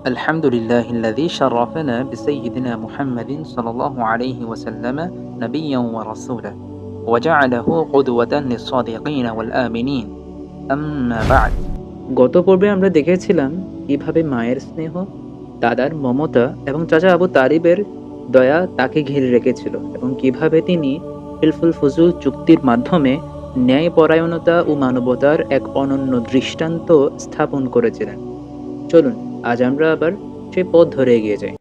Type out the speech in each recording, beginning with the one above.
الحمد لله الذي شرفنا بسيدنا محمد صلى الله عليه وسلم نبيا ورسولا وجعله قدوة للصادقين والآمنين أما بعد গত পর্বে আমরা দেখেছিলাম কিভাবে মায়ের স্নেহ দাদার মমতা এবং চাচা আবু তারিবের দয়া তাকে ঘিরে রেখেছিল এবং কিভাবে তিনি হিলফুল ফজুল চুক্তির মাধ্যমে ন্যায়পরায়ণতা ও মানবতার এক অনন্য দৃষ্টান্ত স্থাপন করেছিলেন চলুন আজ আমরা আবার সেই পথ ধরে এগিয়ে যাই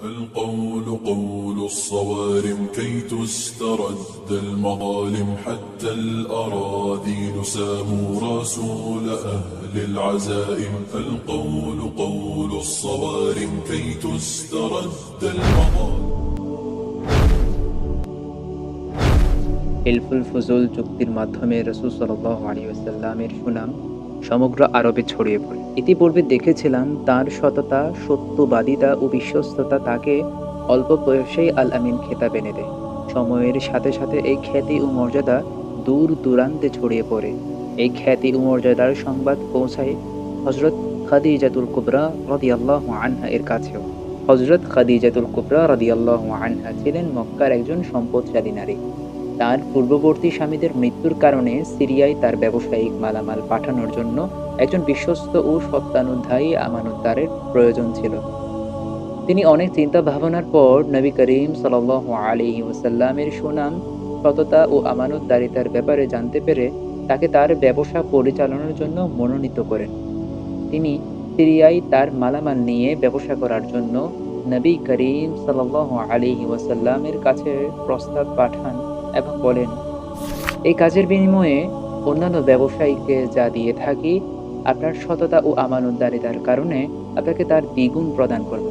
القول قول الصوارم كي تسترد المظالم حتى الأراذيل ساموا رسول أهل العزائم القول قول الصوارم كي تسترد المظالم হিলফুল ফজুল চুক্তির মাধ্যমে রসুল সাল্লাহ আলী আসাল্লামের সুনাম সমগ্র আরবে ছড়িয়ে পড়ে। ইতিপূর্বে দেখেছিলাম তার সততা, সত্যবাদিতা ও বিশ্বস্ততা তাকে অল্প বয়সেই আল আমিন খেতাব এনে দেয়। সময়ের সাথে সাথে এই খ্যাতি ও মর্যাদা দূর দূরান্তে ছড়িয়ে পড়ে। এই খ্যাতি ও মর্যাদার সংবাদ পৌঁছায় হজরত খাদিজাতুল কুবরা রদিয়াল্লাহ আনহা এর কাছেও। হজরত খাদিজাতুল কুবরা রদিয়াল্লাহ আনহা ছিলেন মক্কার একজন সম্পদশালী নারী। তার পূর্ববর্তী স্বামীদের মৃত্যুর কারণে সিরিয়ায় তার ব্যবসায়িক মালামাল পাঠানোর জন্য একজন বিশ্বস্ত ও সত্যানুধ্যায়ী আমানতদারের প্রয়োজন ছিল। তিনি অনেক চিন্তা ভাবনার পর নবী করিম সাল আলী ওসাল্লামের সুনাম, সততা ও আমানতদারিতার ব্যাপারে জানতে পেরে তাকে তার ব্যবসা পরিচালনার জন্য মনোনীত করেন। তিনি সিরিয়ায় তার মালামাল নিয়ে ব্যবসা করার জন্য নবী করিম সাল আলী ওয়াসাল্লামের কাছে প্রস্তাব পাঠান। এবং বলেন, এই কাজের বিনিময়ে অন্যান্য ব্যবসায়ীকে যা দিয়ে থাকি, আপনার সততা ও আমানতদারিতার কারণে আপনাকে তার দ্বিগুণ প্রদান করব।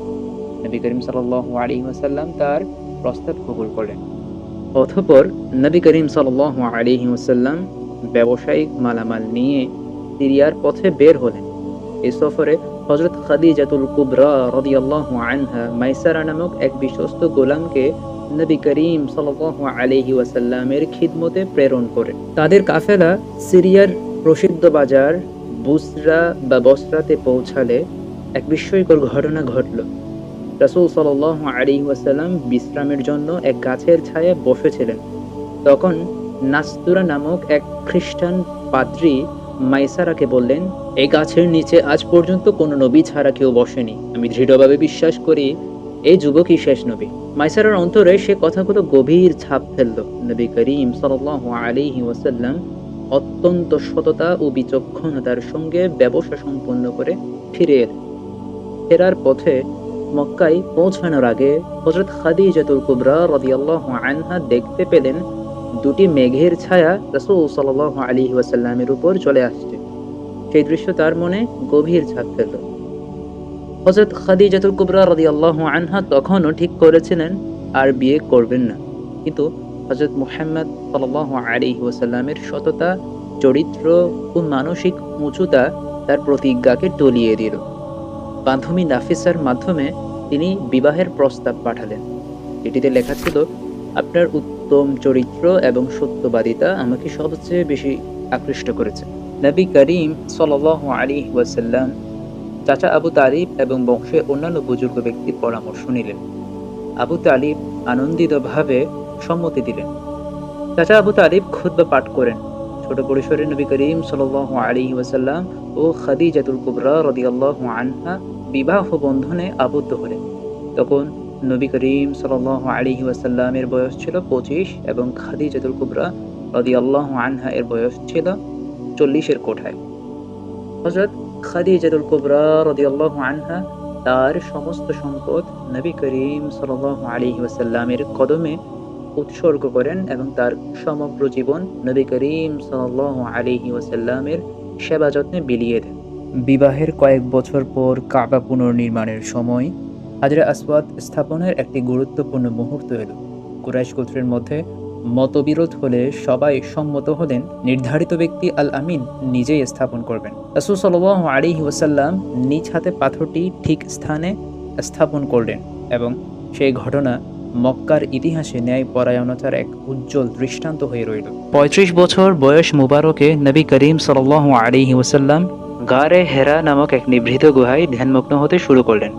নবী করিম সাল আলী ওসাল্লাম তার প্রস্তাব কবুল করলেন। অথপর নবী করিম সাল আলী ওসাল্লাম ব্যবসায়িক মালামাল নিয়ে সিরিয়ার পথে বের হলেন। এই সফরে হজরত খাদিজাতুল কুবরা রদিয়াল্লাহু আনহা মাইসারা নামক এক বিশ্বস্ত গোলামকে নবী করিম সাল্লাল্লাহু ওয়াসাল্লামের খিদমতে প্রেরণ করে। তাদের কাফেলা সিরিয়ার প্রসিদ্ধ বাজার বুসরা বা বসরাতে পৌঁছালে এক বিস্ময়কর ঘটনা ঘটল। রাসূল সাল্লাল্লাহু আলাইহি ওয়াসাল্লাম বিশ্রামের জন্য এক গাছের ছায়ায় বসেছিলেন। তখন নাস্তুরা নামক এক খ্রিস্টান পাদ্রী মাইসারাকে বললেন এই গাছের নিচে আজ পর্যন্ত কোনো নবী ছাড়া কেউ বসেনি। আমি দৃঢ়ভাবে বিশ্বাস করি এই যুবকই শেষ নবী। মাইসারার অন্তরে সে কথাগুলো গভীর ছাপ ফেলল। নবী করিম সাল্লাল্লাহু আলাইহি ওয়াসাল্লাম অত্যন্ত সততা ও বিচক্ষণতার সঙ্গে ব্যবসা সম্পন্ন করে ফিরে এলেন। ফেরার পথে মক্কায় পৌঁছানোর আগে হজরত খাদিজাতুল কুবরা রাদিয়াল্লাহু আনহা দেখতে পেলেন দুটি মেঘের ছায়া রাসূল সাল্লাল্লাহু আলাইহি ওয়াসাল্লামের উপর চলে আসছে। সেই দৃশ্য তার মনে গভীর ছাপ ফেলল। হজরত খাদিজাতুল কুবরা রাদিয়াল্লাহু আনহা তখনও ঠিক করেছিলেন, আর বিয়ে করবেন না। কিন্তু হজরত মুহাম্মদ সাল্লাল্লাহু আলাইহি ওয়াসাল্লামের সততা, চরিত্র ও মানসিক উঁচুতা তার প্রতিজ্ঞাকে টলিয়ে দিল। বান্ধবী নাফিসার মাধ্যমে তিনি বিবাহের প্রস্তাব পাঠালেন। এটিতে লেখা ছিল, আপনার উত্তম চরিত্র এবং সত্যবাদিতা আমাকে সবচেয়ে বেশি আকৃষ্ট করেছে। নবী করিম সাল্লাল্লাহু আলাইহি ওয়াসাল্লাম চাচা আবু তালিব এবং বংশের অন্যান্য বুজুর্গ ব্যক্তির পরামর্শ নিলেন। আবু তালিব আনন্দিতভাবে সম্মতি দিলেন। চাচা আবু তালিব খুদ্া পাঠ করেন। ছোট পরিসরে নবী করিম সাল্লাল্লাহু আলাইহি ওয়াসাল্লাম ও খাদিজাতুল কুবরা রাদিয়াল্লাহু আনহা বিবাহ বন্ধনে আবদ্ধ হলেন। তখন নবী করিম সাল্লাল্লাহু আলাইহি ওয়াসাল্লামের বয়স ছিল পঁচিশ এবং খাদিজাতুল কুবরা রাদিয়াল্লাহু আনহা এর বয়স ছিল চল্লিশের কোঠায়। হজরত খাদিজাতুল কুবরা রাদিয়াল্লাহু আনহা, তার সমস্ত সম্পদ নবী করিম সাল্লাল্লাহু আলাইহি ওয়াসাল্লামের কদমে উৎসর্গ করেন এবং তার সমগ্র জীবন নবী করিম সাল্লাল্লাহু আলাইহি ওয়াসাল্লামের সেবা যত্নে বিলিয়ে দেন। বিবাহের কয়েক বছর পর কাবা পুনর্নির্মাণের সময় হাজরা আসওয়াদ স্থাপনের একটি গুরুত্বপূর্ণ মুহূর্ত এলো। কুরাইশ গোত্রের মধ্যে মতবিরোধ হলে সবাই সম্মত হলেন, নির্ধারিত ব্যক্তি আল আমিন নিজেই স্থাপন করবেন। রাসূল সাল্লাল্লাহু আলাইহি ওয়াসাল্লাম নিজ হাতে পাথরটি ঠিক স্থানে স্থাপন করলেন এবং সেই ঘটনা মক্কার ইতিহাসে ন্যায় পরায়ণতার এক উজ্জ্বল দৃষ্টান্ত হয়ে রইল। পঁয়ত্রিশ বছর বয়স মুবারকে নবী করিম সাল্লাল্লাহু আলাইহি ওয়াসাল্লাম গারে হেরা নামক এক নিভৃত গুহায় ধ্যানমগ্ন হতে শুরু করলেন।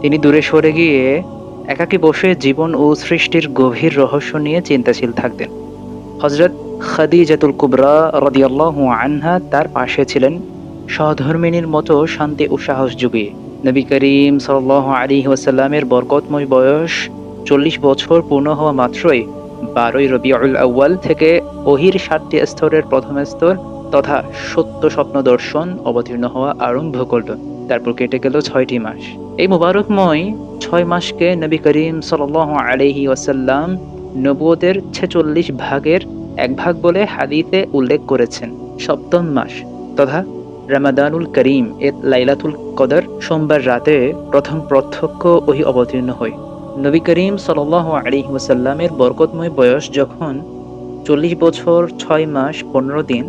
তিনি দূরে সরে গিয়ে একাকী বসে জীবন ও সৃষ্টির গভীর রহস্য নিয়ে চিন্তাশীল থাকতেন। হজরত খাদিজাতুল কুবরা রদিয়াল্লাহ আনহা তার পাশে ছিলেন সহধর্মিনীর মতো শান্তি ও সাহস যুগিয়ে নবী করিম সাল্লাহ আলী ওয়াসাল্লামের বরকতময় বয়স চল্লিশ বছর পূর্ণ হওয়া মাত্রই বারোই রবিউল আউ্য়াল থেকে ওহির সাতটি স্তরের প্রথম স্তর তথা সত্য স্বপ্ন দর্শন অবতীর্ণ হওয়া আরম্ভ করল। তারপর কেটে গেল ছয়টি মাস। এই মুবারকময় ছয় মাসকে নবী করিম সাল আলহি ওয়াসাল্লাম নবুয়তের ছেচল্লিশ ভাগের এক ভাগ বলে হাদিতে উল্লেখ করেছেন। সপ্তম মাস তথা রামাদানুল করিম এর লাইলাতুল কদর সোমবার রাতে প্রথম প্রত্যক্ষ ওহি অবতীর্ণ হয়। নবী করিম সাল আলী ওয়াসাল্লামের বরকতময় বয়স যখন চল্লিশ বছর ছয় মাস পনেরো দিন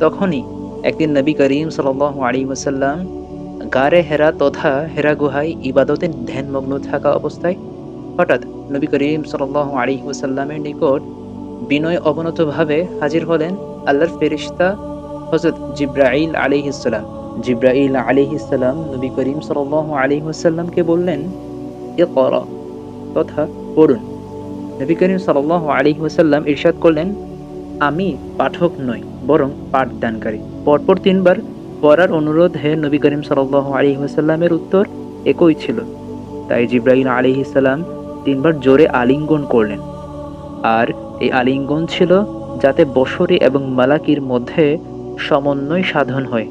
তখনই একদিন নবী করিম সাল আলী ওয়াসাল্লাম গারে হেরা তথা হেরা গুহায় ইবাদতে ধ্যানমগ্ন থাকা অবস্থায় হঠাৎ নবী করিম সাল আলী ওয়াসাল্লামের নিকট বিনয় অবনতভাবে হাজির হলেন আল্লাহর ফেরিস্তা হজরত জিব্রাইল আলিহিসাল্লাম জিব্রাইল আলিহিসাল্লাম নবী করিম সাল আলিহাসাল্লামকে বললেন এ কর তথা পড়ুন। নবী করিম সাল আলিহাসাল্লাম ইরশাদ করলেন, আমি পাঠক নই। বরং পাঠদানকারী। পরপর তিনবার পড়ার অনুরোধে নবী করিম সাল আলিহাসাল্লামের উত্তর একই ছিল। তাই জিব্রাইল আলিহিসাল্লাম তিনবার জোরে আলিঙ্গন করলেন। আর এই আলিঙ্গন ছিল যাতে বসরি এবং মালাকির মধ্যে সমন্বয় সাধন হয়।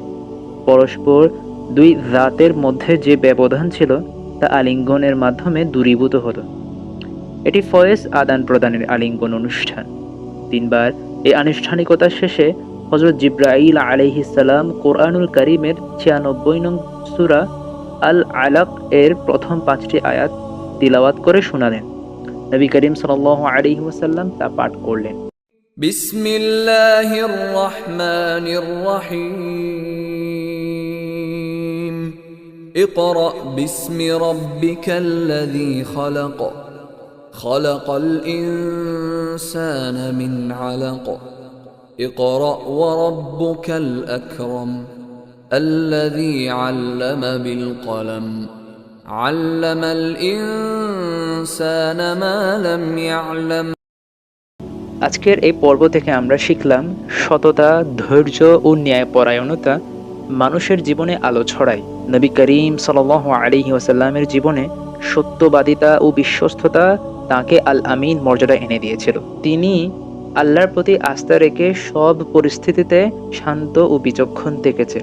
পরস্পর দুই জাতের মধ্যে যে ব্যবধান ছিল, তা আলিঙ্গনের মাধ্যমে দূরীভূত হতো এটি ফয়েজ আদান প্রদানের আলিঙ্গন অনুষ্ঠান। তিনবার এই আনুষ্ঠানিকতা শেষে হজরত জিব্রাইল আলহিসাল্লাম কোরআনুল করিমের ছিয়ানব্বই নং সুরা আল আলাক এর প্রথম পাঁচটি আয়াত তিলাওয়াত করে শোনালেন নবী করিম সাল আলী ওসাল্লাম তা পাঠ করলেন بسم الله الرحمن الرحيم اقرأ باسم ربك الذي خلق خلق الإنسان من علق اقرأ وربك الأكرم الذي علم بالقلم علم الإنسان ما لم يعلم আজকের এই পর্ব থেকে আমরা শিখলাম সততা ধৈর্য ও ন্যায়পরায়ণতা মানুষের জীবনে আলো ছড়ায় নবী করিম সাল আলিহি ওসাল্লামের জীবনে সত্যবাদিতা ও বিশ্বস্ততা তাকে আল আমিন মর্যাদা এনে দিয়েছিল। তিনি আল্লাহর প্রতি আস্থা রেখে সব পরিস্থিতিতে শান্ত ও বিচক্ষণ থেকেছেন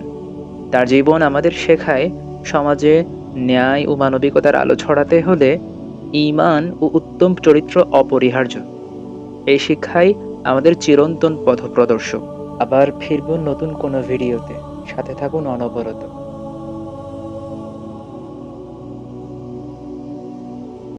তার জীবন আমাদের শেখায়, সমাজে ন্যায় ও মানবিকতার আলো ছড়াতে হলে ইমান ও উত্তম চরিত্র অপরিহার্য। এই শিক্ষাই আমাদের চিরন্তন পথপ্রদর্শক। আবার ফিরব নতুন কোনো ভিডিওতে। সাথে থাকুন অনবরত।